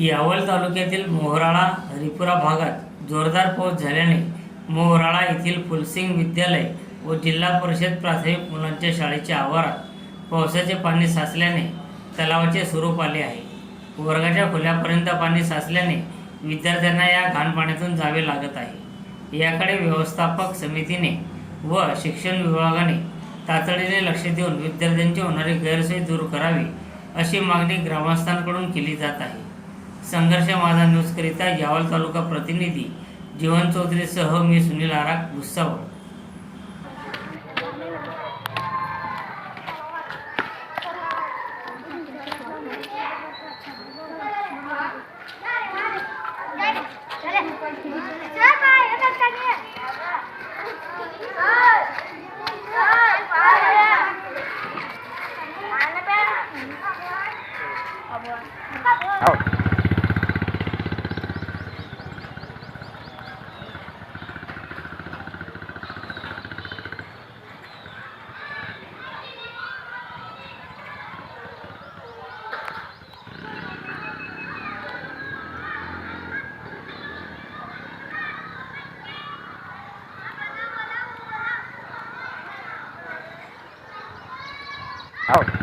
यावल तालुक्यातील मोहराळा हरिपुरा भागात जोरदार पाऊस झाल्याने मोहराळा येथील फुलसिंग विद्यालय व जिल्हा परिषद प्राथमिक मुलांच्या शाळेच्या आवारात पावसाचे पाणी साचल्याने तलावाचे स्वरूप आले आहे. वर्गाच्या खोल्यापर्यंत पाणी साचल्याने विद्यार्थ्यांना या घाणपाण्यातून जावे लागत आहे. याकडे व्यवस्थापक समितीने व शिक्षण विभागाने तातडीने लक्ष देऊन विद्यार्थ्यांची होणारी गैरसोय दूर करावी अशी मागणी ग्रामस्थांकडून केली जात आहे. संघर्ष माझा न्यूजकरिता यावल तालुका प्रतिनिधी जीवन चौधरीसह मी सुनील आराक भुसावळ Out. out.